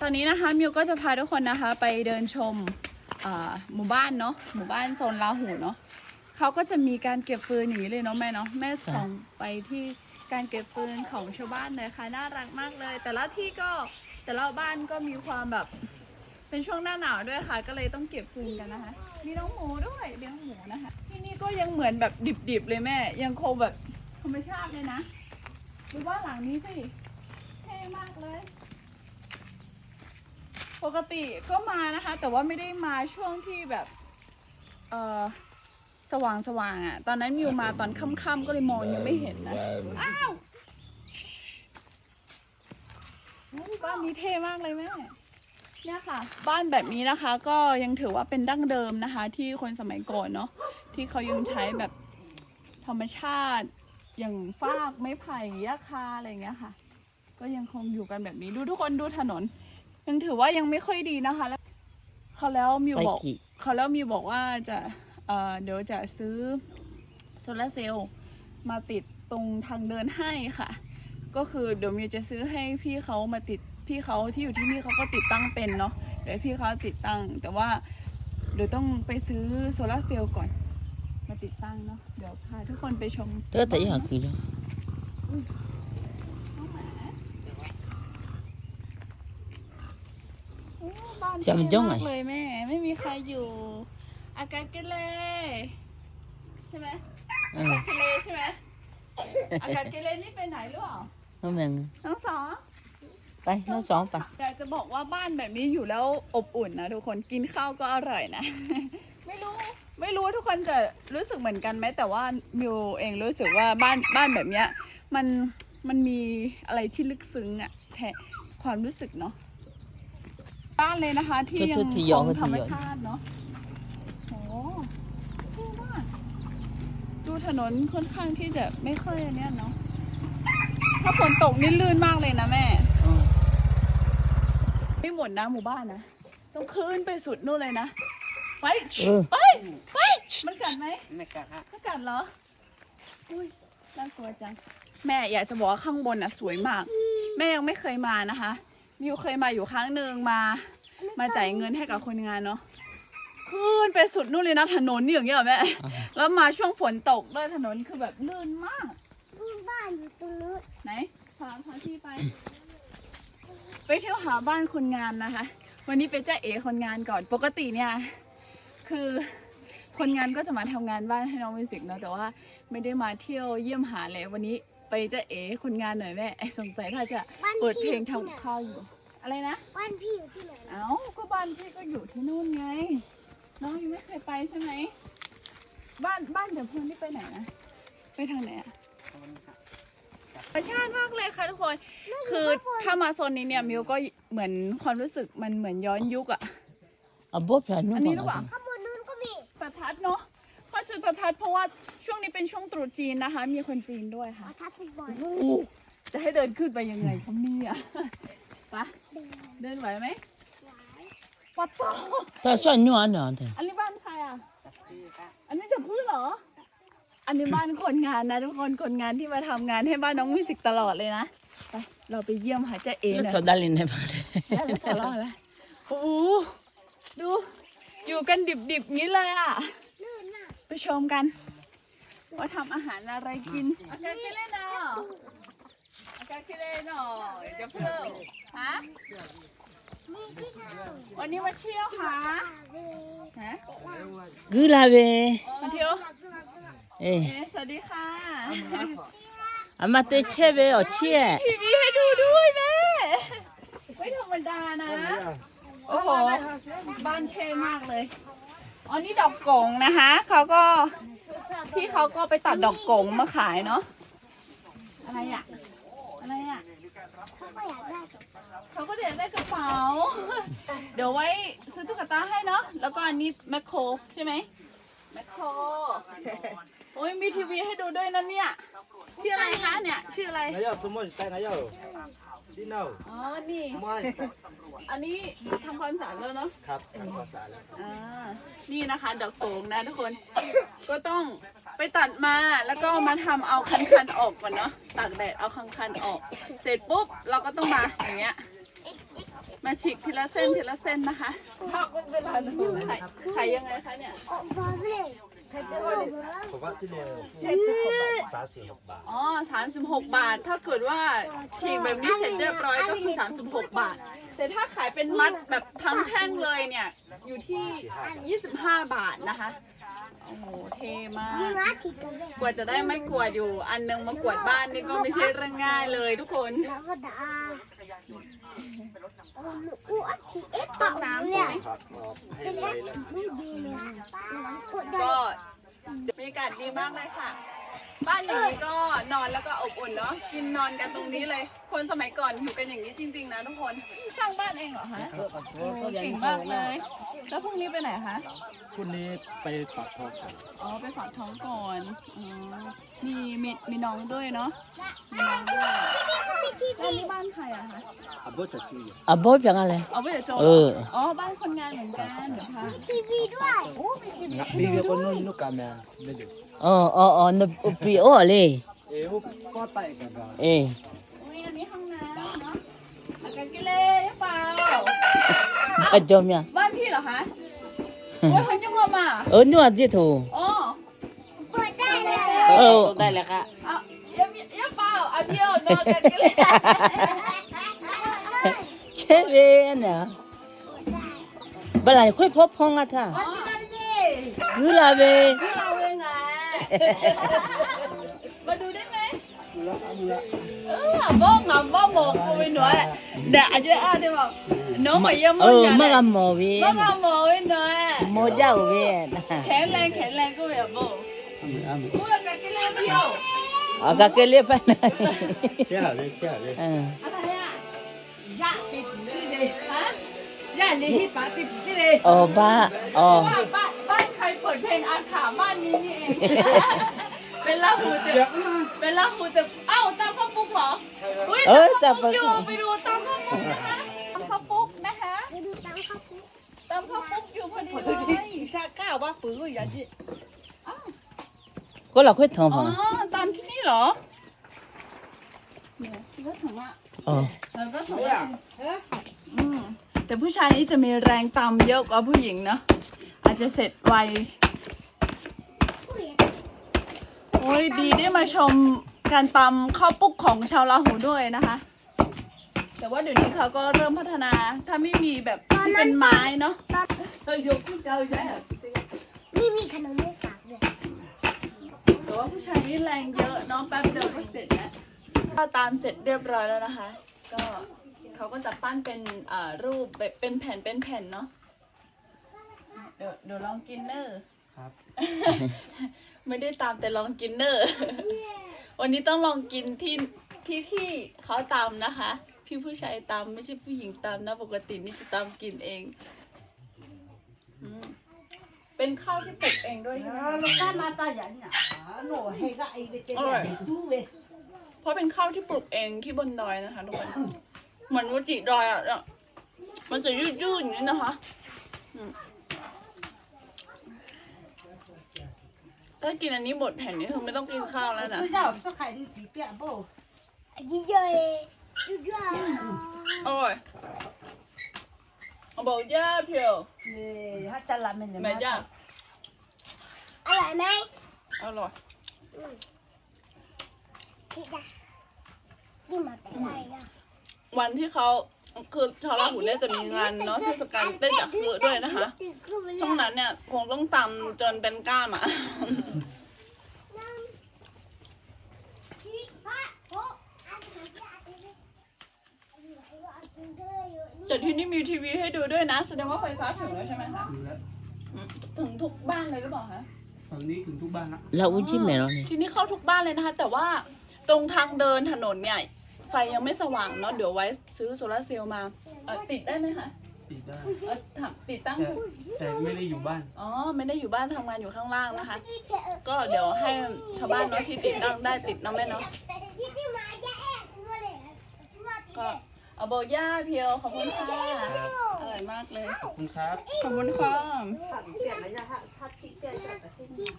ตอนนี้นะคะมิวก็จะพาทุกคนนะคะไปเดินชมหมู่บ้านเนาะหมู่บ้านโซนลาหูเนาะเขาก็จะมีการเก็บฟืนอย่างนี้เลยเนาะแม่เนาะแม่ส่องไปที่การเก็บฟืนของชาวบ้านเลยค่ะน่ารักมากเลย แต่ละที่ก็แต่ละบ้านก็มีความแบบเป็นช่วงหน้าหนาวด้วยค่ะ ก็เลยต้องเก็บฟืนกันนะคะมีน้องหมูด้วยเลี้ยงหมูนะคะที่นี่ก็ยังเหมือนแบบดิบๆเลยแม่ ยังคงแบบธรรมชาติเลยนะดูบ้านหลังนี้สิเท่มากเลย ปกติก็มานะคะ แต่ว่าไม่ได้มาช่วงที่แบบเออสว่างสว่างๆอะ่ะ ตอนนั้นมิวมาตอนค่ำๆก็เลยมองยังไม่เห็นนะ อ้าวโอ้ยบ้านนี้เท่มากเลยแม่ เนี่ยค่ะ บ้านแบบนี้นะคะ ก็ยังถือว่าเป็นดั้งเดิมนะคะ ที่คนสมัยก่อนเนาะที่เขายังใช้แบบธรรมชาติอย่างฟากไม้ไผ่หญ้าคาอะไรอย่างเงี้ยค่ะ ก็ยังคงอยู่กันแบบนี้ดูทุกคนดูถนน ยังถือว่ายังไม่ค่อยดีนะคะแล้วเขาแล้วมิวไปบอกกี่เขาแล้วมิวบอกว่าจะเอ่อเดี๋ยวจะซื้อโซลาร์เซลล์มาติดตรงทางเดินให้ค่ะ ก็คือเดี๋ยวมิวจะซื้อให้พี่เขามาติดพี่เขาที่อยู่ที่นี่เขาก็ติดตั้งเป็นเนาะเดี๋ยวให้พี่เขาติดตั้ง แต่ว่าเดี๋ยวต้องไปซื้อโซลาร์เซลล์ก่อน มาติดตั้งเนาะเดี๋ยวพาทุกคนไปชมเธอแต่ยังบ้าน คือ น้องหมาโอ้บ้านจะมันเท่ย่องไงมากเลยแม่ ไม่มีใครอยู่ อากาศเกเรใช่ไหมเออาอกาศเกเรใช่ไหมอากาศเกเรนี่ไปไหนหรือเปล่าน้องแมงน้องสองไปน้องสองไปอยากจะบอกว่าบ้านแบบนี้อยู่แล้วอบอุ่นนะทุกคนกินข้าวก็อร่อยนะ ไม่รู้ ไม่รู้ว่าทุกคนจะรู้สึกเหมือนกันไหมแต่ว่ามิวเองรู้สึกว่าบ้านบ้านแบบเนี้ย มันมันมีอะไรที่ลึกซึ้งอะแทนความรู้สึกเนาะ บ้านเลยนะคะ ที่ยังคงธรรมชาติเนาะโอ้เท่มากดูถนนค่อนข้างที่จะไม่ค่อยอันเนี้ยเนาะถ้าฝนตกนี่ลื่นมากเลยนะแม่อืมไม่หมดนะหมู่บ้านนะต้องขึ้นไปสุดนู่นเลยนะไปเออไปไปมันกัดไหมไม่กัดฮะไม่กัดเหรออุ้ยน่ากลัวจัง แม่อยากจะบอกว่าข้างบนอะ สวยมาก แม่ยังไม่เคยมานะคะ มิวเคยมาอยู่ครั้งหนึ่งมา มาจ่ายเงินให้กับคนงานเนาะขึ้นไปสุดนู่นเลยนะถนนนี่อย่างเงี้ยเหรอแม่แล้วมาช่วงฝนตกด้วยถนนคือแบบลื่นมาก บ้านอยู่ตรงนู้นไหนพาพาที่ไป ไปเที่ยวหาบ้านคนงานนะคะ วันนี้เป็นเจ้าเอคนงานก่อนปกติเนี่ย คือคนงานก็จะมาทำงานบ้านให้น้องมิวสิกเนอะแต่ว่าไม่ได้มาเที่ยวเยี่ยมหาเลยวันนี้ ไปเจ้าเอคนงานหน่อยแม่ไอ้สงสัยถ้าจะเปิดเพลงทำกับข้าวอยู่ อะไรนะ บ้านพี่อยู่ที่ไหนนะเอ้าก็บ้านพี่ก็อยู่ที่นู่นไง น้องยังไม่เคยไปใช่ไหม บ้านบ้านเดี๋ยวพูนนี่ไปไหนนะ ไปทางไหนอะธรรมชาติมากเลยค่ะทุกคน คือถ้ามาโซนนี้เนี่ยมิวก็เหมือนความรู้สึกมันเหมือนย้อนยุคอะเอาบ๊อบแผ่นอันนี้หรือเปล่าข้างบนนู้นก็มีประทัดเนาะเขาจุดประทัดเพราะว่า ช่วงนี้เป็นช่วงตรุษจีนนะคะ มีคนจีนด้วยปค่ะระทัดฟุตบอลโอ้โหจะให้เดินขึ้นไปยังไงครับเนี่ยไปะเดินไหวไหมปัดต่อถ้าชอบนัวหน่อยเถอะอันนี้บ้านใครอะ อันนี้จะพื้นเหรอ อันนี้บ้านคนงานนะทุกคน คนงานที่มาทำงานให้บ้านน้องมิวสิกตลอดเลยนะ ไป เราไปเยี่ยมหาเจ้าเอแล้วหน่อยเขาดันลินให้มาเลยได้แล้วตลอดเลยโอ้โหดู อยู่กันดิบๆงี้เลยอะ ลื่นน่ะ ไปชมกัน ว่าทำอาหารอะไรกินอากาศกิเลนเนาะอากาศกิเลนเนาะจะเพิ่มฮะมีที่เช่าวันนี้มาเที่ยวหาเวฮะกูลาเบมาเที่ยวเอ้ยเอ๊ะสวัสดีค่ะอามาเตเชเบอเชียทีวีให้ดูด้วยแม่ไม่ธรรมดานะ โอ้โห บ้านเท่มากเลย อ๋อนี่ดอกกงนะคะเขาก็พี่เขาก็ไปตัดดอกกงมาขายเนาะอะไรอะอะไรอะเขาก็อยากได้กับเขาก็เด็ดได้กระเป๋า เดี๋ยวไว้ซื้อตุ๊กตาให้เนาะแล้วก็อันนี้แมคโครใช่ไหมแมคโครโอ้ยมีทีวีให้ดูด้วยนะเนี่ยชื่ออะไรคะเนี่ยชื่ออะไร nãy giờ số một tay nãy giờ đi nào อ๋อนี่ mai อันนี้ทำความสะอาดแล้วเนาะ ครับทำภาษาแล้วอ่า นี่นะคะดอกโขงนะทุกคน ก็ต้องไปตัดมาแล้วก็มาทำเอาคันๆออกก่อนเนาะตากแดดเอาคันๆออก เสร็จปุ๊บเราก็ต้องมาอย่างเงี้ย มาฉีกทีละเส้นทีละเส้นนะคะขายขายยังไงคะเนี่ยบาเร่ใครจะบอกว่าผมว่าที่เนี่ยสามสิบหกบาท อ๋อ36 บาท ถ้าเกิดว่าฉีกแบบนี้เสร็จเรียบร้อยก็คือ 36 บาท แต่ถ้าขายเป็นมัดแบบทั้งแท่งเลยเนี่ย อยู่ที่ 25 บาทนะคะ โอ้โห เท่มากมีมาที่กันเลยกว่าจะได้ไม่กวาดอยู่ อันนึงมากวาดบ้านนี่ก็ไม่ใช่เรื่องง่ายเลยทุกคนแล้วก็ด่าอ้วนที่เอ๊ะต้นน้ำใช่ไหมครับออกให้ไวแล้วไม่ดีเลยก็ได้ก็จะบรรยากาศดีมากเลยค่ะ บ้านอย่างนี้ก็นอนแล้วก็อบอุ่นเนาะกินนอนกันตรงนี้เลย คนสมัยก่อนอยู่กันอย่างนี้จริง ๆ นะทุกคนสร้างบ้านเองเหรอคะเก่งมากเลย แล้วพรุ่งนี้ไปไหนคะคุณนี้ไปปากทองก่อนอ๋อไปฝากท้องก่อนอ๋อมีมีมีน้องด้วยเนาะมีน้องด้วยแล้วนี่บ้านใครอะคะอาบจะกี้อะบอยเพียงอะไรเอาไปเดี๋ยวโจเอออ๋อบ้านคนงานเหมือนกันเดี๋ยวพาทีวีด้วยงับมีเยอะคนนู้นนุกกาแมไม่ดูอ๋ออ๋ออ๋อนปรีโอเลยเอ้หุบก็ไต่กันกันเอ้อุ้ยอันนี้ห้องน้ำเนาะอากากิเล่เปล่าอะจอมยังบ้านพี่เหรอคะโอ้ยคนยังมาเออนู่นจิถูอ๋อเปิดได้เลยเออได้แล้วค่ะเอาเยี่ยมเยี่ยมเปล่าอันเดียวนอะอากากิเล่เชฟเวนอะบลายค่อยพบพ้องอะท่าคือลาเวที่เราเองไง ဘူးလား啊，帮啊帮我回暖，那阿姐阿对嘛，侬没有冇ရမကမော်ပဲ冇个冇回暖，မော်ကြောက်ပဲ看来看来够也不，我အမေအမေ个给来不要，အကကလေးပန်းနိုင်ကြားလေကြားလေအင်း阿爸呀，呀，你你啊，呀，你你把你你嘞，အော်ဘာအော်爸爸爸开火车阿卡嘛你你， เป็นล่าหูแต่เป็นล่าหูแต่เอ้าตามพ่อปุ๊กเหรออุ้ยเอ้ตามพ่อปุ๊กอยู่ไปดูตามพ่อปุ๊กนะคะตามพ่อปุ๊กนะคะไปดูตามพ่อปุ๊กตามพ่อปุ๊กอยู่พอดีเลยชาก้าว่าปืนเลยย่างนี้ก็เราค่อยทำอ๋อตามที่นี่เหรอเนี่ยก็ถึงอะแล้วถึงอะเออแต่ผู้ชายนี่จะมีแรงตามเยอะกว่าผู้หญิงเนาะอาจจะเสร็จไว โอ้ยดีได้มาชมการตำข้าวปุ๊กของชาวลาหูด้วยนะคะ แต่ว่าเดี๋ยวนี้เขาก็เริ่มพัฒนาถ้าไม่มีแบบที่เป็นไม้เนาะเออยกขึ้นเจ้าใหญ่อะนี่มีขนมไม่ฝากเลยแต่ว่าผู้ชายนี่แรงเยอะเนาะแป๊บเดียวก็เสร็จแล้วก็ตามเสร็จเรียบร้อยแล้วนะคะ ก็เขาก็จะปั้นเป็นอ่ารูปแบบเป็นแผ่นเป็นแผ่นเนาะเดี๋ยวเดี๋ยวลองกินเนอร์ ครับ ไม่ได้ตามแต่ลองกินเนอร์วันนี้ต้องลองกินที่ที่พี่เขาตามนะคะ พี่ผู้ชายตามไม่ใช่ผู้หญิงตามนะปกตินี่จะตามกินเองอเป็นข้าวที่ปลูกเองด้วยใช่ไหม Maka mata yan na. Ano, hega ay bete na. Alright. เพราะเป็นข้าวที่ปลูกเองที่บนดอยนะคะทุกคนเหมือนวุจิดอยอะมันจะยืดๆอย่างนี้นะคะอืม ถ้ากินอันนี้หมดแผ่นนี้คือไม่ต้องกินข้าวแล้วนะ 睡觉是海里底边不？ ยิ่งเยอะยิ่งเยอะ อร่อยเอาบอกย่าเพียว 呃，他在那边的 แม่ย่า อร่อยไหม อร่อย ชิดะนี่มาแต่ไรอ่ะ วันที่เขา คือชาวลาหูเนี่ยจะมีงานเนาะเทศกาลเต้นจากคือด้วยนะคะ ช่วงนั้นเนี่ยคงต้องตำจนเป็นกล้ามอะแต่ที่นี่มีทีวีให้ดูด้วยนะ แสดงว่าไฟฟ้าถึงแล้วใช่ไหมคะดูแล้วอืมถึงทุกบ้านเลยหรือเปล่าคะฝั่งนี้ถึงทุกบ้านละเราอุ้ยจิ้มไหมเราเนี่ยที่นี่เข้าทุกบ้านเลยนะคะ แต่ว่าตรงทางเดินถนนเนี่ย ไฟยังไม่สว่างเนาะเดี๋ยวไว้ซื้อโซลาร์เซลล์มาติดได้ไหมคะติดได้ติดตั้งแต่แต่ไม่ได้อยู่บ้านอ๋อไม่ได้อยู่บ้านทำงานอยู่ข้างล่างนะคะ ก็เดี๋ยวให้ชาวบ้านเนาะที่ติดตั้งได้ติดเนาะแม่เนาะก็เอาโบย่าเพียวขอบคุณค่ะอร่อยมากเลย ขอบคุณครับ ขอบคุณค่ะ ถังเสียงแล้ศังเสียระ